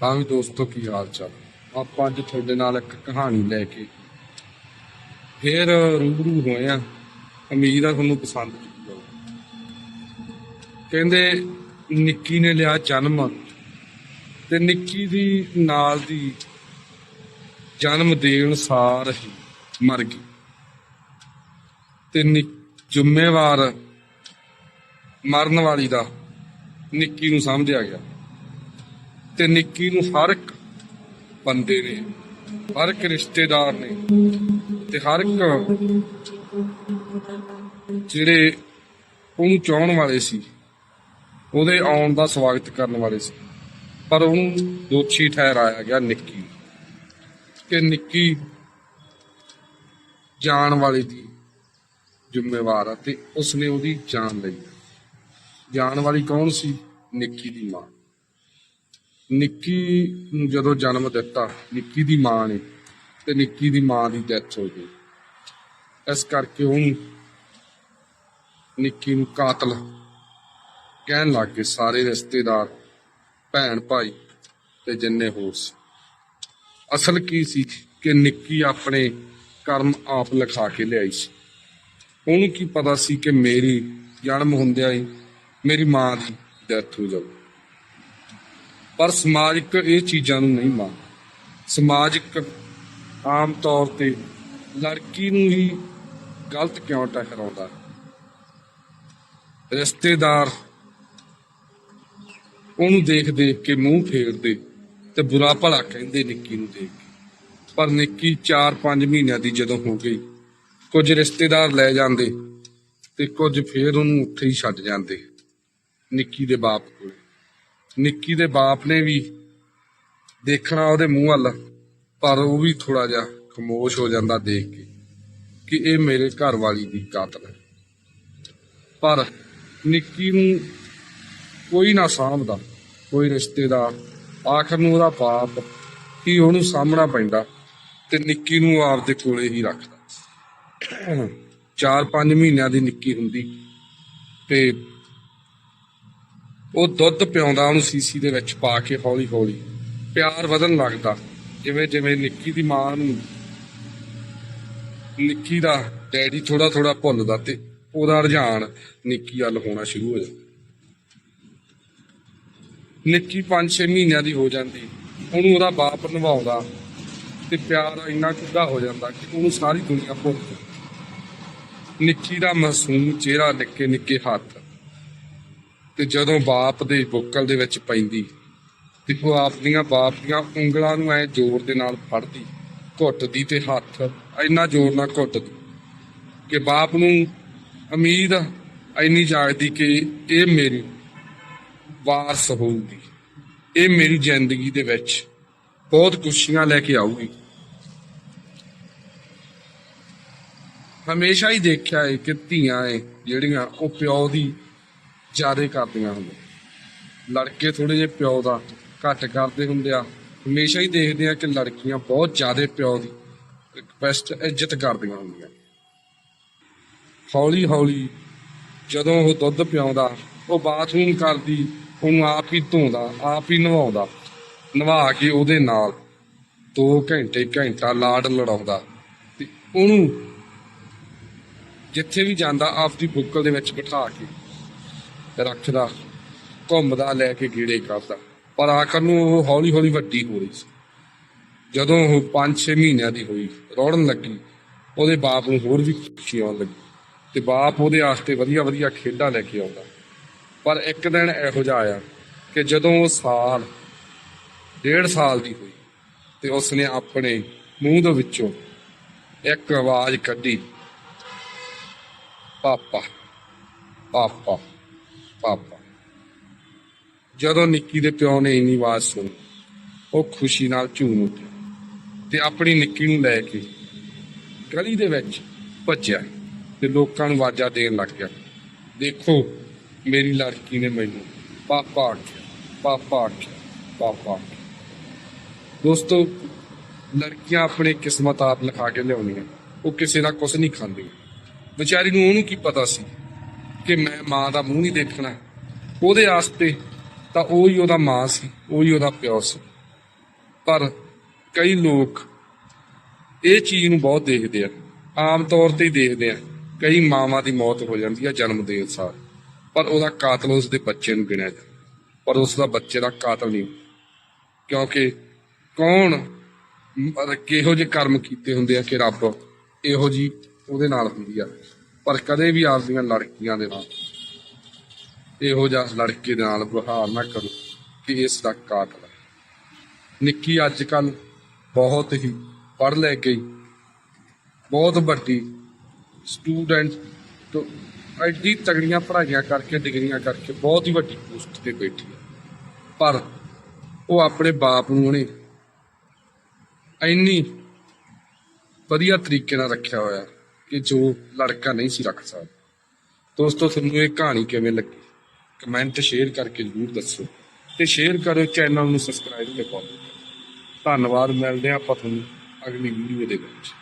ਤਾਂ ਵੀ ਦੋਸਤੋ ਕੀ ਹਾਲ ਚਾਲ? ਆਪਾਂ ਅੱਜ ਤੁਹਾਡੇ ਨਾਲ ਇੱਕ ਕਹਾਣੀ ਲੈ ਕੇ ਫੇਰ ਰੂਬਰੂ ਹੋਏ ਆ। ਉਮੀਦ ਆ ਤੁਹਾਨੂੰ ਪਸੰਦ ਆਊ। ਕਹਿੰਦੇ, ਨਿੱਕੀ ਨੇ ਲਿਆ ਜਨਮ ਤੇ ਨਿੱਕੀ ਦੀ ਨਾਲ ਦੀ ਜਨਮ ਦੇਣ ਸਾਰ ਹੀ ਮਰ ਗਈ ਤੇ ਨਿ- ਜ਼ਿੰਮੇਵਾਰ ਮਰਨ ਵਾਲੀ ਦਾ ਨਿੱਕੀ ਨੂੰ ਸਮਝਿਆ ਗਿਆ। ਤੇ ਨਿੱਕੀ ਨੂੰ ਹਰ ਇੱਕ ਬੰਦੇ ਨੇ, ਹਰ ਇੱਕ ਰਿਸ਼ਤੇਦਾਰ ਨੇ ਤੇ ਹਰ ਇੱਕ ਜਿਹੜੇ ਉਹਨੂੰ ਚਾਹਣ ਵਾਲੇ ਸੀ, ਉਹਦੇ ਆਉਣ ਦਾ ਸਵਾਗਤ ਕਰਨ ਵਾਲੇ ਸੀ। ਪਰ ਉਹਨੂੰ ਦੋਸ਼ੀ ਠਹਿਰਾਇਆ ਗਿਆ ਨਿੱਕੀ ਨੂੰ। ਕਿ ਨਿੱਕੀ ਜਾਣ ਵਾਲੇ ਦੀ ਜ਼ਿੰਮੇਵਾਰ ਆ ਤੇ ਉਸਨੇ ਉਹਦੀ ਜਾਨ ਲਈ ਜਾਣ ਵਾਲੀ ਕੌਣ ਸੀ? ਨਿੱਕੀ ਦੀ ਮਾਂ। ਨਿੱਕੀ ਨੂੰ ਜਦੋਂ ਜਨਮ ਦਿੱਤਾ, ਨਿੱਕੀ ਦੀ ਮਾਂ ਨੇ ਤੇ ਨਿੱਕੀ ਦੀ ਮਾਂ ਦੀ ਡੈਥ ਹੋ ਗਈ। ਇਸ ਕਰਕੇ ਉਹਨੂੰ ਨਿੱਕੀ ਨੂੰ ਕਾਤਲ ਕਹਿਣ ਲੱਗ ਗਏ ਸਾਰੇ ਰਿਸ਼ਤੇਦਾਰ, ਭੈਣ ਭਾਈ ਤੇ ਜਿੰਨੇ ਹੋਰ ਸੀ। ਅਸਲ ਕੀ ਸੀ ਕਿ ਨਿੱਕੀ ਆਪਣੇ ਕਰਮ ਆਪ ਲਿਖਾ ਕੇ ਲਿਆਈ ਸੀ। ਉਹਨੂੰ ਕੀ ਪਤਾ ਸੀ ਕਿ ਮੇਰੀ ਜਨਮ ਹੁੰਦਿਆਂ ਹੀ ਮੇਰੀ ਮਾਂ ਦੀ ਡੈਥ ਹੋ ਜਾਊ। ਪਰ ਸਮਾਜਿਕ ਇਹ ਚੀਜ਼ਾਂ ਨੂੰ ਨਹੀਂ ਮੰਨ ਸਮਾਜਿਕ ਆਮ ਤੌਰ ਤੇ ਲੜਕੀ ਨੂੰ ਹੀ ਗਲਤ ਕਿਉਂ ਠਹਿਰਾਉਂਦਾ ਰਿਸ਼ਤੇਦਾਰ ਉਹਨੂੰ ਦੇਖ ਦੇਖ ਕੇ ਮੂੰਹ ਫੇਰਦੇ ਤੇ ਬੁਰਾ ਭਲਾ ਕਹਿੰਦੇ ਨਿੱਕੀ ਨੂੰ ਦੇਖ ਕੇ। ਪਰ ਨਿੱਕੀ 4-5 ਮਹੀਨਿਆਂ ਦੀ ਜਦੋਂ ਹੋ ਗਈ, ਕੁਝ ਰਿਸ਼ਤੇਦਾਰ ਲੈ ਜਾਂਦੇ ਤੇ ਕੁਝ ਫੇਰ ਉਹਨੂੰ ਉੱਥੇ ਹੀ ਛੱਡ ਜਾਂਦੇ, ਨਿੱਕੀ ਦੇ ਬਾਪ ਕੋਲ। ਨਿੱਕੀ ਦੇ ਬਾਪ ਨੇ ਵੀ ਦੇਖਣਾ ਉਹਦੇ ਮੂੰਹ ਵੱਲ, ਪਰ ਉਹ ਵੀ ਥੋੜਾ ਜਿਹਾ ਖਮੋਸ਼ ਹੋ ਜਾਂਦਾ ਦੇਖ ਕੇ ਕਿ ਇਹ ਮੇਰੇ ਘਰ ਵਾਲੀ ਦੀ ਕਾਤਲ ਹੈ। ਪਰ ਨਿੱਕੀ ਨੂੰ ਕੋਈ ਨਾ ਸਾਂਭਦਾ, ਕੋਈ ਰਿਸ਼ਤੇਦਾਰ, ਆਖਰ ਨੂੰ ਉਹਦਾ ਪਾਪ ਹੀ ਉਹਨੂੰ ਸਾਹਮਣਾ ਪੈਂਦਾ ਤੇ ਨਿੱਕੀ ਨੂੰ ਆਪਦੇ ਕੋਲੇ ਹੀ ਰੱਖਦਾ। 4-5 ਮਹੀਨਿਆਂ ਦੀ ਨਿੱਕੀ ਹੁੰਦੀ ਤੇ ਉਹ ਦੁੱਧ ਪਿਆਉਂਦਾ ਉਹਨੂੰ ਸੀਸੀ ਦੇ ਵਿੱਚ ਪਾ ਕੇ ਹੌਲੀ ਹੌਲੀ। ਪਿਆਰ ਵਧਣ ਲੱਗਦਾ, ਜਿਵੇਂ ਜਿਵੇਂ ਨਿੱਕੀ ਦੀ ਮਾਂ ਨੂੰ ਨਿੱਕੀ ਦਾ ਡੈਡੀ ਥੋੜਾ ਥੋੜਾ ਭੁੱਲਦਾ ਤੇ ਉਹਦਾ ਰੁਝਾਨ ਨਿੱਕੀ ਵੱਲ ਹੋਣਾ ਸ਼ੁਰੂ ਹੋ ਜਾਂਦਾ। ਨਿੱਕੀ 5-6 ਮਹੀਨਿਆਂ ਦੀ ਹੋ ਜਾਂਦੀ, ਉਹਨੂੰ ਉਹਦਾ ਬਾਪ ਨਿਭਾਉਂਦਾ ਤੇ ਪਿਆਰ ਇੰਨਾ ਕੁੱਦਾ ਹੋ ਜਾਂਦਾ ਕਿ ਉਹਨੂੰ ਸਾਰੀ ਦੁਨੀਆ ਭੁੱਲ ਜਾਂਦੀ। ਨਿੱਕੀ ਦਾ ਮਾਸੂਮ ਚਿਹਰਾ ਨਿੱਕੇ ਨਿੱਕੇ ਹੱਥ ਤੇ ਜਦੋਂ ਬਾਪ ਦੇ ਬੁੱਕਲ ਦੇ ਵਿੱਚ ਪੈਂਦੀ ਤੇ ਉਹ ਆਪਣੀਆਂ ਬਾਪ ਦੀਆਂ ਉਂਗਲਾਂ ਨੂੰ ਐ ਜ਼ੋਰ ਦੇ ਨਾਲ ਫੜਦੀ, ਘੁੱਟਦੀ ਤੇ ਹੱਥ ਇੰਨਾ ਜ਼ੋਰ ਨਾਲ ਘੁੱਟਦੀ ਕਿ ਬਾਪ ਨੂੰ ਉਮੀਦ ਇੰਨੀ ਜਾਗਦੀ ਕਿ ਇਹ ਮੇਰੀ ਵਾਰਸ ਹੋਊਗੀ, ਇਹ ਮੇਰੀ ਜ਼ਿੰਦਗੀ ਦੇ ਵਿੱਚ ਬਹੁਤ ਖੁਸ਼ੀਆਂ ਲੈ ਕੇ ਆਊਗੀ। ਹਮੇਸ਼ਾ ਹੀ ਦੇਖਿਆ ਹੈ ਕਿ ਧੀਆਂ ਏ ਜਿਹੜੀਆਂ ਉਹ ਪਿਓ ਦੀ ਜ਼ਿਆਦਾ ਕਰਦੀਆਂ ਹੁੰਦੀਆਂ। ਲੜਕੇ ਥੋੜੇ ਜਿਹੇ ਪਿਓ ਦਾ ਘੱਟ ਕਰਦੇ ਹੁੰਦੇ ਆ। ਹਮੇਸ਼ਾ ਹੀ ਦੇਖਦੇ ਆ ਕਿ ਲੜਕੀਆਂ ਬਹੁਤ ਜ਼ਿਆਦਾ ਪਿਓ ਦੀ ਬੈਸਟ ਇੱਜ਼ਤ ਕਰਦੀਆਂ ਹੁੰਦੀਆਂ। ਹੌਲੀ ਹੌਲੀ ਜਦੋਂ ਉਹ ਦੁੱਧ ਪਿਆਉਂਦਾ, ਉਹ ਬਾਥਰੂਮ ਕਰਦੀ, ਉਹਨੂੰ ਆਪ ਹੀ ਧੋਂਦਾ, ਆਪ ਹੀ ਨਵਾਉਂਦਾ, ਨਵਾ ਕੇ ਉਹਦੇ ਨਾਲ 2 ਘੰਟੇ ਘੰਟਾ ਲਾਡ ਲੜਾਉਂਦਾ ਤੇ ਉਹਨੂੰ ਜਿੱਥੇ ਵੀ ਜਾਂਦਾ, ਆਪਦੀ ਬੁੱਕਲ ਦੇ ਵਿੱਚ ਬਿਠਾ ਕੇ ਰੱਖਦਾ, ਘੁੰਮਦਾ, ਲੈ ਕੇ ਗੀੜੇ ਕਰਦਾ। ਪਰ ਆਖਰ ਨੂੰ ਉਹ ਹੌਲੀ ਹੌਲੀ ਵੱਡੀ ਹੋ ਰਹੀ ਸੀ। ਜਦੋਂ ਉਹ 5-6 ਮਹੀਨਿਆਂ ਦੀ ਹੋਈ, ਰੋੜਨ ਲੱਗੀ, ਉਹਦੇ ਬਾਪ ਨੂੰ ਹੋਰ ਵੀ ਖੁਸ਼ੀ ਆਉਣ ਲੱਗੀ ਤੇ ਬਾਪ ਉਹਦੇ ਆਸਤੇ ਵਧੀਆ ਵਧੀਆ ਖੇਡਾਂ ਲੈ ਕੇ ਆਉਂਦਾ। ਪਰ ਇੱਕ ਦਿਨ ਇਹੋ ਜਿਹਾ ਆਇਆ ਕਿ ਜਦੋਂ ਉਹ ਸਾਲ, ਡੇਢ ਸਾਲ ਦੀ ਹੋਈ ਤੇ ਉਸਨੇ ਆਪਣੇ ਮੂੰਹ ਦੇ ਵਿੱਚੋਂ ਇੱਕ ਆਵਾਜ਼ ਕੱਢੀ, ਪਾਪਾ ਪਾਪਾ। ਪਾਪਾ। ਜਦੋਂ ਨਿੱਕੀ ਦੇ ਪਿਓ ਨੇ ਇੰਨੀ ਆਵਾਜ਼ ਸੁਣੀ, ਉਹ ਖੁਸ਼ੀ ਨਾਲ ਝੂਮ ਉੱਠਿਆ ਤੇ ਆਪਣੀ ਨਿੱਕੀ ਨੂੰ ਲੈ ਕੇ ਗਲੀ ਦੇ ਵਿੱਚ ਭੱਜਿਆ ਤੇ ਲੋਕਾਂ ਨੂੰ ਆਵਾਜ਼ਾਂ ਦੇਣ ਲੱਗ ਗਿਆ। ਦੇਖੋ, ਮੇਰੀ ਲੜਕੀ ਨੇ ਮੈਨੂੰ ਪਾਪਾ ਆਖਿਆ ਪਾਪਾ ਆਖਿਆ ਪਾਪਾ ਆਖਿਆ। ਦੋਸਤੋ, ਲੜਕੀਆਂ ਆਪਣੀ ਕਿਸਮਤ ਆਪ ਲਿਖਾ ਕੇ ਲਿਆਉਂਦੀਆਂ, ਉਹ ਕਿਸੇ ਦਾ ਕੁਝ ਨਹੀਂ ਖਾਂਦੀਆਂ। ਵਿਚਾਰੀ ਨੂੰ ਉਹਨੂੰ ਕੀ ਪਤਾ ਸੀ ਕਿ ਮੈਂ ਮਾਂ ਦਾ ਮੂੰਹ ਨਹੀਂ ਦੇਖਣਾ। ਉਹਦੇ ਆਸਤੇ ਤਾਂ ਉਹ ਹੀ ਉਹਦਾ ਮਾਂ ਸੀ, ਉਹ ਹੀ ਉਹਦਾ ਪਿਓ ਸੀ। ਪਰ ਕਈ ਲੋਕ ਇਹ ਚੀਜ਼ ਨੂੰ ਬਹੁਤ ਦੇਖਦੇ ਆ। ਆਮ ਤੌਰ ਤੇ ਹੀ ਦੇਖਦੇ ਆ। ਕਈ ਮਾਵਾਂ ਦੀ ਮੌਤ ਹੋ ਜਾਂਦੀ ਆ ਜਨਮ ਦੇ ਸਾਰ। ਪਰ ਉਹਦਾ ਕਾਤਲ ਉਸ ਦੇ ਬੱਚੇ ਨੂੰ ਗਿਣਿਆ ਜਾਂਦਾ। ਪਰ ਉਸ ਦਾ ਬੱਚੇ ਦਾ ਕਾਤਲ ਨਹੀਂ। ਕਿਉਂਕਿ ਕੌਣ ਕਿਹੋ ਜਿਹੇ ਕਰਮ ਕੀਤੇ ਹੁੰਦੇ ਆ ਕਿ ਰੱਬ ਇਹੋ ਜੀ ਉਹਦੇ ਨਾਲ ਹੁੰਦੀ ਆ। ਪਰ ਕਦੇ ਵੀ ਆਪਦੀਆਂ ਲੜਕੀਆਂ ਦੇ ਨਾਲ, ਇਹੋ ਜਿਹਾ ਲੜਕੇ ਦੇ ਨਾਲ ਵਿਵਹਾਰ ਨਾ ਕਰੋ ਕਿ ਇਸ ਦਾ ਕਾਤਲ ਹੈ। ਨਿੱਕੀ ਅੱਜ ਕੱਲ ਬਹੁਤ ਹੀ ਪੜ੍ਹ ਲੈ ਗਈ ਬਹੁਤ ਵੱਡੀ ਸਟੂਡੈਂਟ ਤੋਂ ਐਡੀ ਤਗੜੀਆਂ ਪੜ੍ਹਾਈਆਂ ਕਰਕੇ, ਡਿਗਰੀਆਂ ਕਰਕੇ ਬਹੁਤ ਹੀ ਵੱਡੀ ਪੋਸਟ ਤੇ ਬੈਠੀ ਹੈ। ਪਰ ਉਹ ਆਪਣੇ ਬਾਪ ਨੂੰ ਉਹਨੇ ਇੰਨੀ ਵਧੀਆ ਤਰੀਕੇ ਨਾਲ ਰੱਖਿਆ ਹੋਇਆ ਕਿ ਜੋ ਲੜਕਾ ਨਹੀਂ ਸੀ ਰੱਖ ਸਕਦਾ। ਦੋਸਤੋ ਤੁਹਾਨੂੰ ਇਹ ਕਹਾਣੀ ਕਿਵੇਂ ਲੱਗੀ? ਕਮੈਂਟ ਸ਼ੇਅਰ ਕਰਕੇ ਜ਼ਰੂਰ ਦੱਸੋ ਤੇ ਸ਼ੇਅਰ ਕਰੋ ਚੈਨਲ ਨੂੰ ਸਬਸਕ੍ਰਾਈਬ ਤੇ ਫੋਲੋ ਧੰਨਵਾਦ, ਮਿਲਦੇ ਹਾਂ ਆਪਾਂ ਤੁਹਾਨੂੰ ਅਗਲੀ ਵੀਡੀਓ ਦੇ ਵਿੱਚ।